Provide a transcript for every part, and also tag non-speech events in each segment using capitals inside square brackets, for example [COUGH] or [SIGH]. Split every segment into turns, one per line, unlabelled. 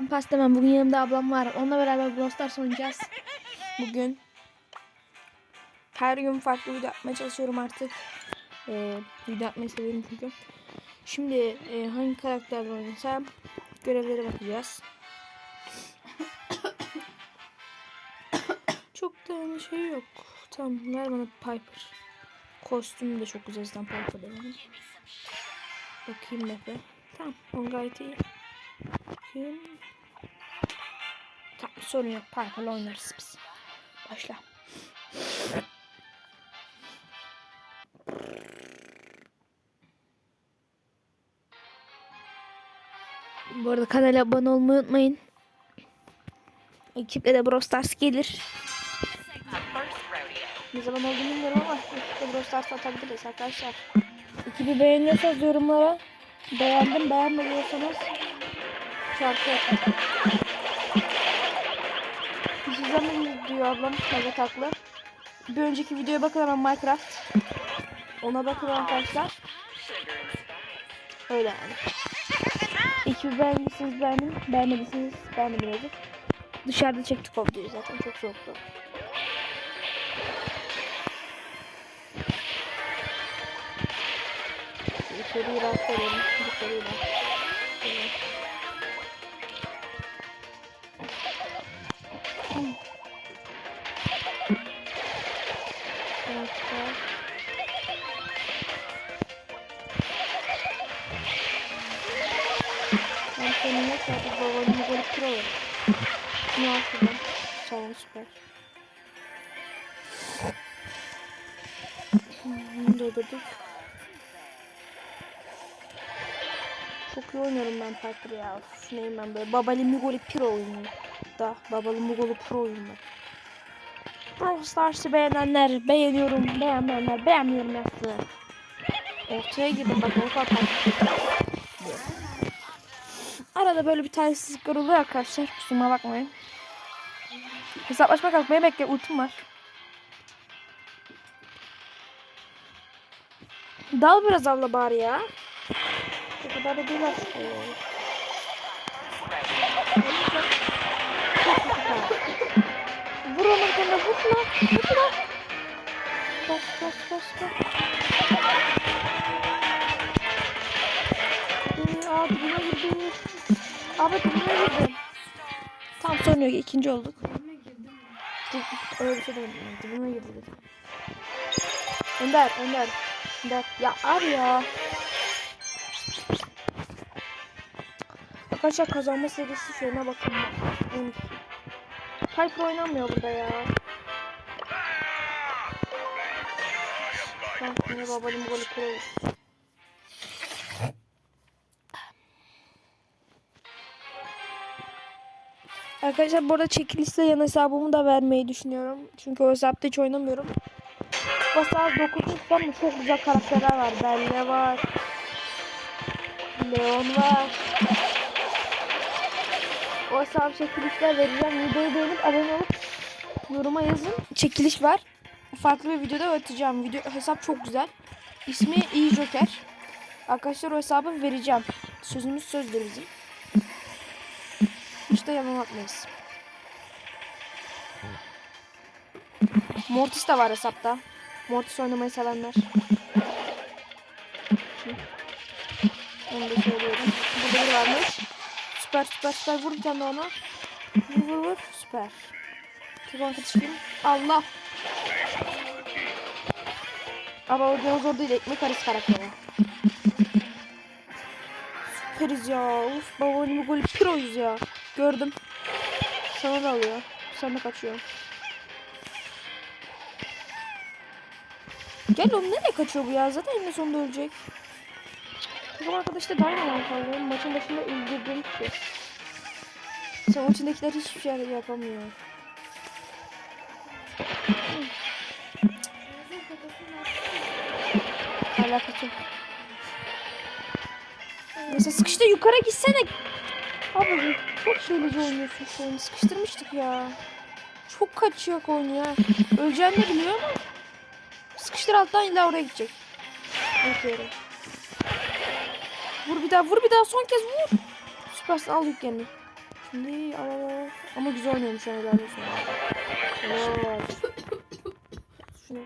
Ben pas demem. Bugün yanımda ablam var. Onunla beraber Brawl Stars oynayacağız. Bugün. Her gün farklı video yapmaya çalışıyorum artık. Ee, video yapmayı seviyorum çünkü. Şimdi e, hangi karakterle oynasam görevlere bakacağız. [COUGHS] Çok da yani şey yok. Tamam ver bana Piper. Kostümü de çok güzel zaten Piper benim. Bakayım map'e. Tamam o gayet iyi. Bakayım. Tamam sorun yok. Piper'la oynarız biz. Başla. Bu arada kanala abone olmayı unutmayın. Ekiple de Brawl Stars gelir. Ne zaman olduğunu bilmiyorum ama ekiple Brawl Stars atabiliriz arkadaşlar. Ekibi beğeniyorsanız yorumlara beğendim beğenmediyorsanız Hiç izlemedim diyor ablam. Evet haklı. Bir önceki videoya bakın hemen Minecraft. Ona bakın arkadaşlar. Öyle yani. Ekibi beğendiyseniz beğenin. Beğenmediyseniz beğenmediniz. Dışarıda çektik o videoyu zaten çok soğuktu. İçeriği rahatsız edelim. Dışarıyı da. Babanın golü kıralım. Ne yapalım? Tamam süper. Hmm, Dedirdik. Çok iyi oynuyorum ben Piper ya. Of, neyim ben böyle. Babali Mugoli Pro oyunu. Da Babali Mugoli Pro oyunu. Brawl Stars'ı beğenenler beğeniyorum. Beğenmeyenler beğenmiyorum yazsın. Ortaya girdim bak o kadar. Arada böyle bir talihsizlikler oluyor arkadaşlar. Kusuruma bakmayın. Hesaplaşma kalkmaya bekle. Ultim var. Dal biraz abla bari ya. O kadar da değil aslında. Vur onun kanına vur lan. Vur lan. Bas bas bas bas. Abi dibine girdi. Tam sorun yok. ikinci olduk. Öyle bir şey demedim. Dibime girdi dedim. Önder, Önder. Önder. Ya abi ya. Arkadaşlar kazanma serisi şeyine bakın. 12. Piper oynanmıyor burada ya. Ben yine babalım golü kurarız. Arkadaşlar bu arada çekilişle yan hesabımı da vermeyi düşünüyorum. Çünkü o hesapta hiç oynamıyorum. Basar 9 ama çok güzel karakterler var. Belle var. Leon var. O hesabı çekilişler vereceğim. Videoyu beğenip abone olup yoruma yazın. Çekiliş var. Farklı bir videoda atacağım. Video hesap çok güzel. İsmi iyi Joker. Arkadaşlar o hesabı vereceğim. Sözümüz sözdür bizim. İşte yalan atmayız. Mortis de var hesapta. Mortis oynamayı sevenler. Onu da söylüyorum. Burada biri varmış. Süper süper süper vur bir tane ona. Vur vur vur. Süper. Tek arkadaşım. Allah. Ama o dinozor değil ekmek arası karakteri. Süperiz ya. Uf babanın golü piroyuz ya. Gördüm. Sana da alıyor. Sen de kaçıyor. [LAUGHS] Gel oğlum nereye kaçıyor bu ya? Zaten en sonunda ölecek. Bizim arkadaş da Dynamite kaldı. Maçın başında öldürdüm ki. Sen içindekiler hiçbir şey yapamıyor. Alakası. Mesela sıkıştı yukarı gitsene. Abi çok şeylici oynuyorsun şu oyunu. Sıkıştırmıştık ya. Çok kaçıyor oynuyor. ha. Öleceğini de biliyor ama. Sıkıştır alttan illa oraya gidecek. Bakıyorum. Vur bir daha vur bir daha son kez vur. Süpersin al yüklerini. Şimdi al. Ama güzel oynuyormuş yani helal olsun. Helal. Şunu.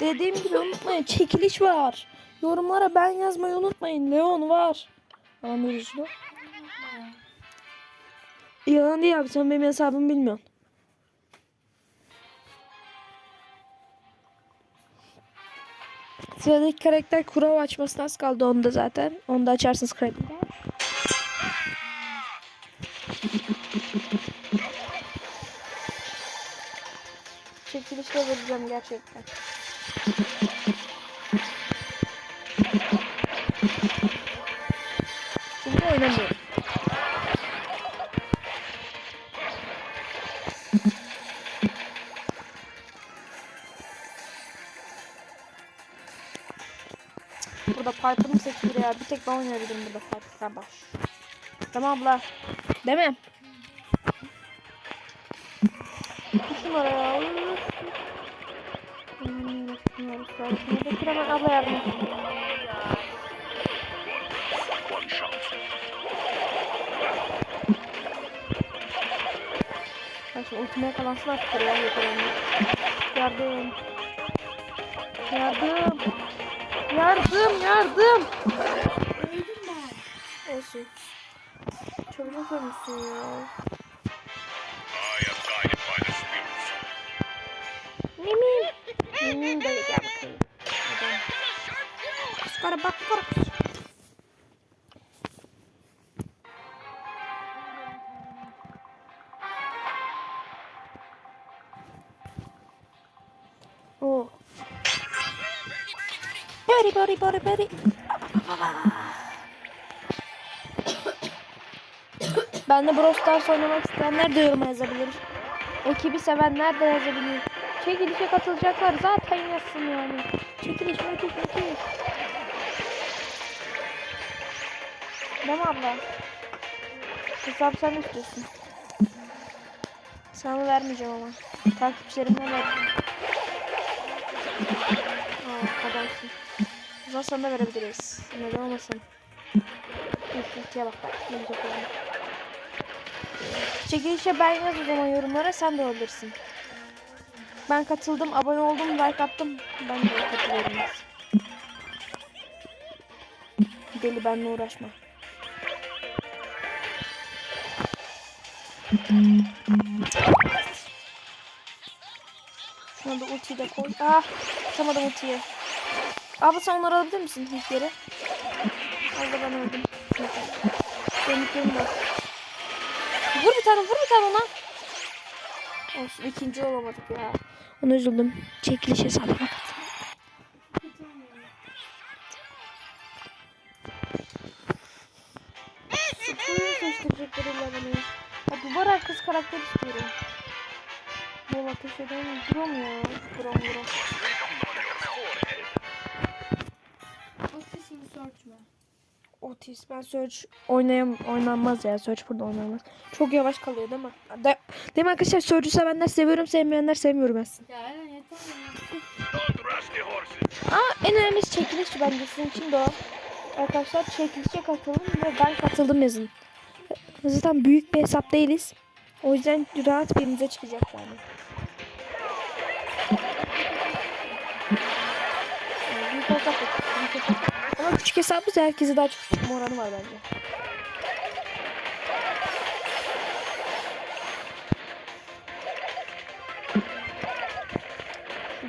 Dediğim gibi unutmayın çekiliş var. Yorumlara ben yazmayı unutmayın. Leon var. Anlıyoruz şunu. Yalan değil abi sen benim hesabımı bilmiyorsun. Sıradaki karakter kurav açmasına az kaldı onda zaten. Onu da açarsınız karakter. Çekilişle vereceğim gerçekten. Çünkü oynamıyorum. Burada Piper mı seçilir ya? Bir tek ben oynayabilirim burada Piper kardeş. Tamam abla. Değil mi? Numara ya. Hmm, Şuradaki hemen abla yardım et. Bak şimdi ultime yakalansın artık ya yakalanmış. Yardım. Yardım. Yardım yardım.
Öldüm ben.
Olsun. Çabuk ölmüşsün ya. Bari bari bari. Ben de Brawl Stars oynamak isteyenler de yoruma yazabilir. Ekibi sevenler de yazabilir. Çekilişe katılacaklar zaten yazsın yani. Çekiliş müthiş müthiş. Değil mi abla? Hesap sen istiyorsun. Sana vermeyeceğim ama. Takipçilerimden vereceğim. Aa, adamsın. Sana da verebiliriz. Neden olmasın? Üstüntüye bak bak. Çekilişe ben yaz o zaman yorumlara sen de olabilirsin. Ben katıldım, abone oldum, like attım. Ben de katılıyorum. Deli benimle uğraşma. Şuna da ultiyi de koy. Ah, atamadım ultiyi. Abla sen onları alabilir misin ilkleri? Abla ben öldüm. Benim ilklerim var. Vur bir tane, vur bir tane ona. Olsun ikinci olamadık ya. Ona üzüldüm. Çekiliş hesabına katıldım. Suyu seçtirecekler illa beni. Ha, duvar arkası karakter istiyorum. Bol ateş eden Grom ya. Grom Grom.
Searchme.
Otis ben Search oynayam oynanmaz ya. Search burada oynanmaz. Çok yavaş kalıyor değil mi? De değil mi arkadaşlar? Search'ü sevenler seviyorum, sevmeyenler sevmiyorum aslında.
Ya Eren yeter.
Aa en önemlisi çekiliş bence sizin için de o. Arkadaşlar çekilişe katılın ve ben katıldım yazın. Zaten büyük bir hesap değiliz. O yüzden rahat birinize çıkacak yani. Büyük hesap da büyük hesap. Ama küçük hesabımız herkese daha çok çıkma oranı var bence.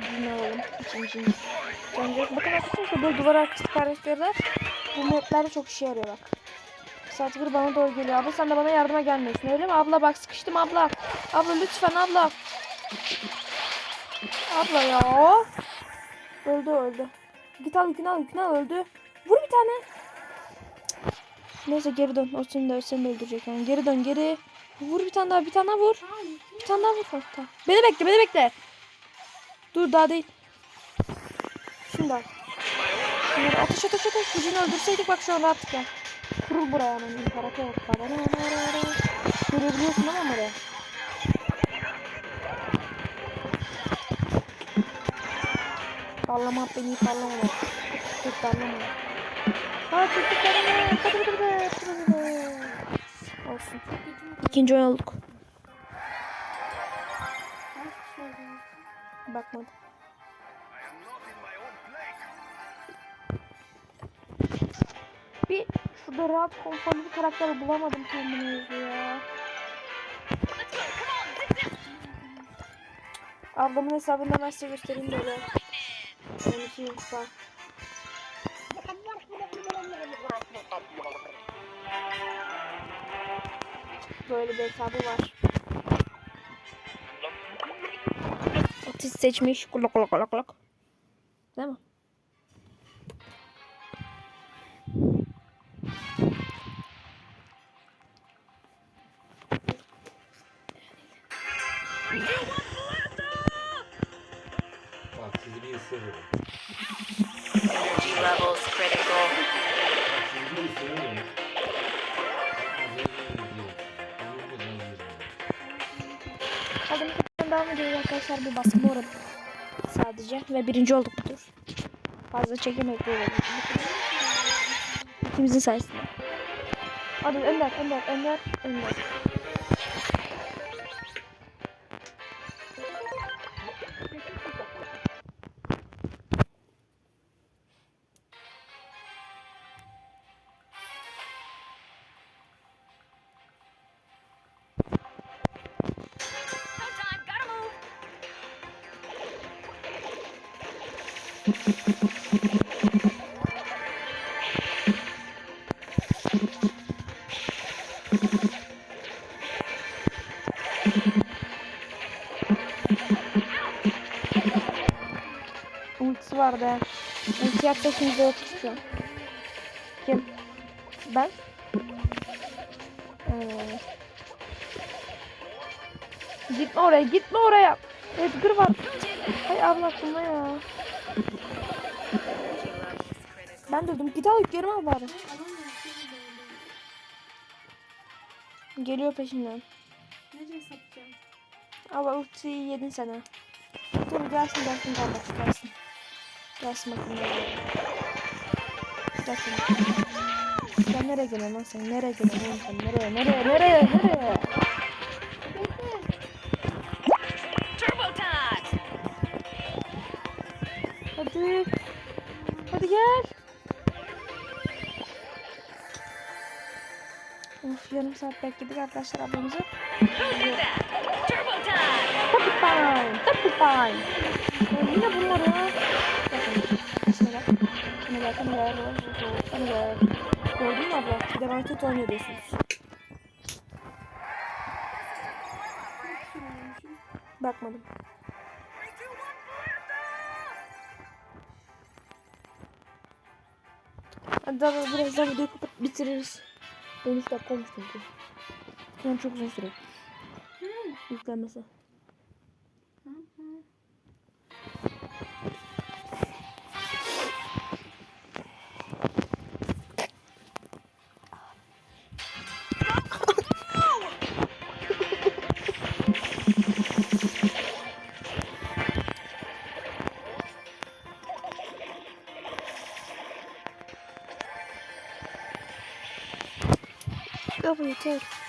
Cini alalım. İkinci. Bence bakın arkadaşlar böyle duvar arkası karakterler bu maplerde çok işe yarıyor bak. Saatgır bana doğru geliyor. Abla sen de bana yardıma gelmiyorsun öyle mi? Abla bak sıkıştım abla. Abla lütfen abla. Abla ya. Öldü öldü. Git al yükünü al yükünü al öldü. Bir tane. Neyse geri dön. O seni de seni de öldürecek yani. Geri dön geri. Vur bir tane daha bir tane daha vur. Bir tane daha vur. Tamam. Beni bekle beni bekle. Dur daha değil. Şimdi al. Şimdi ateş ateş ateş. Gücünü öldürseydik bak şu an rahattık ya. Kurul buraya hemen. İmparator. Görebiliyorsun ama oraya. Parlama beni parlama. Dur parlama. Aa kendini. Hadi hadi hadi. Olsun. İkinci oyun olduk. Bakmadım. Bir şurada rahat konforlu bir karakter bulamadım kendime ya. Ablamın hesabını ben size göstereyim böyle. 12 yılsa. Böyle bir hesabı var. Otis seçmiş. Kulak kulak kulak kulak. Değil mi? Ve birinci olduk bu tur. Fazla çekemedik böyle. İkimizin sayesinde. Hadi Önder, Önder, Önder, Önder. Vardı. Ulti yapsa şimdi an. Kim? Ben? Ee, Gitme oraya, gitme oraya. Edgar var. Hay aklına ya. Ben dedim git al yüklerimi al bari. Geliyor peşinden.
Nereye satacağım?
Ama ultiyi yedin sen ha. Dur gelsin gelsin kardeş gelsin. Bakayım nereye. Gelsin. Sen nereye gidiyorsun lan sen? Nereye gidiyorsun oğlum sen? Nereye? Nereye? Nereye? Nereye?
Turbo time!
Hadi. Hadi gel. Of yarım saat bekledik arkadaşlar ablamızı.
Turbo time!
Double time. Double time. Yine bunlar ya. Bak. Şuna bak. Şuna bak. Gördün mü abla? Bir de bana kötü oynuyor diyorsunuz. Bakmadım. Hadi daha daha biraz daha videoyu kapat bitiririz. 13 dakika olmuş çünkü. An çok uzun süre. Yüklenmesi. Yeter.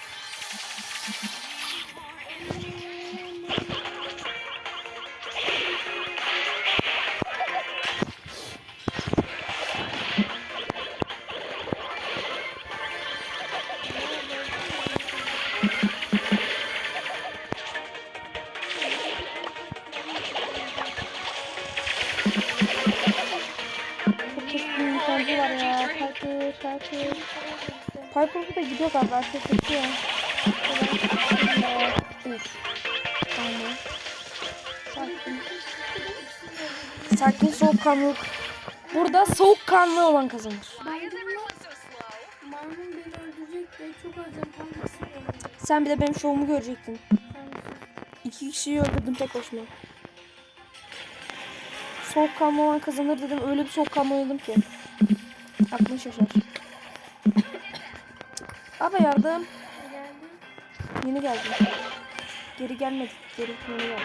Çok keskin Piper, burada gidiyor galiba. Ses. Uf. Tamam. Sakin. Sakin soğukkanlılık. Burada soğukkanlı olan kazanır. Sen bir de benim şovumu görecektin. İki kişiyi öldürdüm tek başıma. Soğukkanlı olan kazanır dedim. Öyle bir soğukkanlı oynadım ki. Aklın şaşar. Abi yardım.
Geldi.
Yeni geldim. Geri gelmedik. Geri yeni geldim.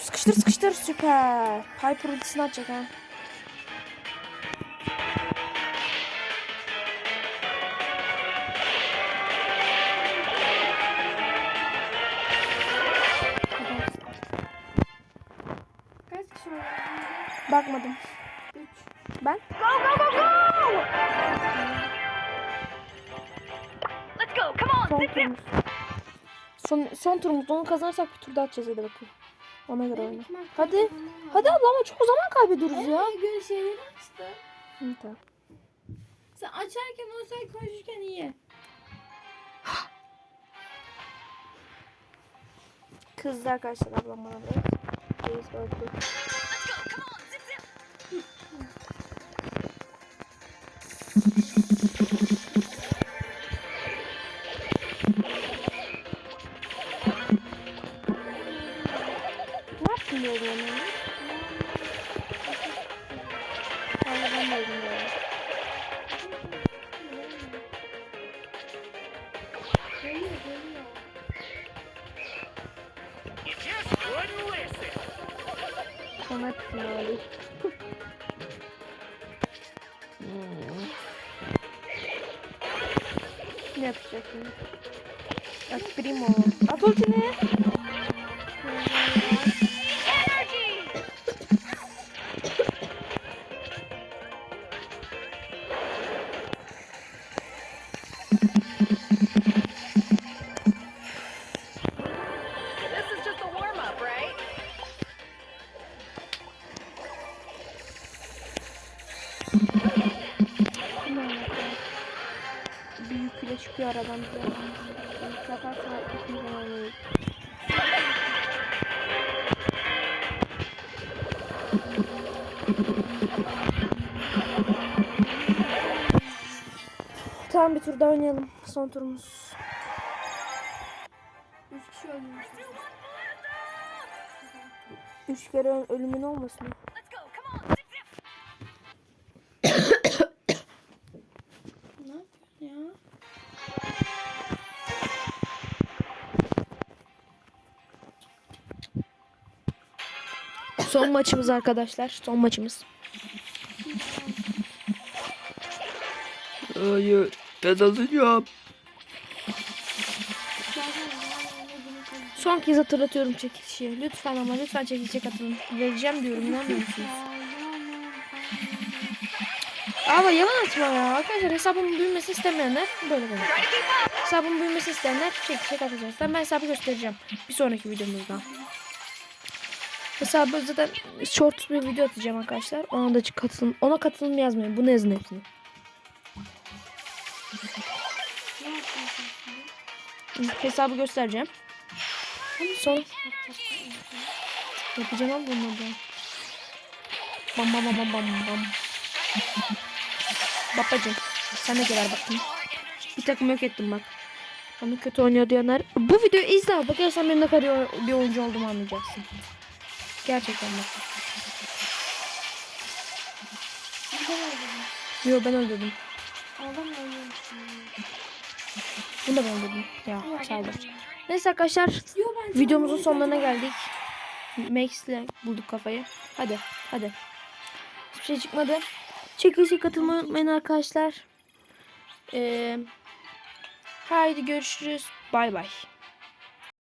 Sıkıştır sıkıştır süper. Piper ultisini atacak ha.
Come on.
Son turumuz. Son, son turumuz. Onu kazanırsak bir tur daha atacağız hadi bakayım. Ona göre oyna. Hadi. Hadi abla ama çok zaman kaybediyoruz ya.
Evet, göre şeyleri açtı.
Hı, tamam.
Sen açarken o sen konuşurken iyi. [GASPS]
Kızdı arkadaşlar ablam bana biraz. Reis öldü.
Let's go. Come on. Zip, zip. [LAUGHS]
Geliyor geliyor.
You just wouldn't listen.
Sonra hepsini öldü. Hmm. ne yapacak şimdi? At primo. At ultini. Tamam bir tur daha oynayalım. Son turumuz.
Üç kişi ölmüş.
Üç kere ö- ölümün olmasın. Son maçımız arkadaşlar. Son maçımız. Hayır. Kazanacağım. Son kez hatırlatıyorum çekilişi. Lütfen ama lütfen çekilişe katılın. Vereceğim diyorum. Ne musunuz? Ama yalan atma ya. Arkadaşlar hesabımın büyümesini istemeyenler böyle böyle. Hesabımın büyümesini isteyenler çekilişe katılacak. Ben hesabı göstereceğim. Bir sonraki videomuzda. Hesabı zaten short bir video atacağım arkadaşlar. Ona da katılın. Ona katılım yazmayın. Bunu yazın hepsini. Hesabı göstereceğim. Son yapacağım ama bunu da. Bam bam bam bam bam. Babacım sen de gel bakayım. Bir takım yok ettim bak. Bana kötü oynuyor diyenler. Bu videoyu izle abi. Gerçekten benim ne kadar bir oyuncu olduğumu anlayacaksın. Gerçekten bak. Yo ben öldürdüm.
Ölmüşsün.
Da ben öldürdüm. Ya çaldım. Neyse arkadaşlar videomuzun sonlarına geldik. Max ile bulduk kafayı. Hadi hadi. Hiçbir şey çıkmadı. Çekilişe katılmayı unutmayın arkadaşlar. Ee, haydi görüşürüz. Bay bay.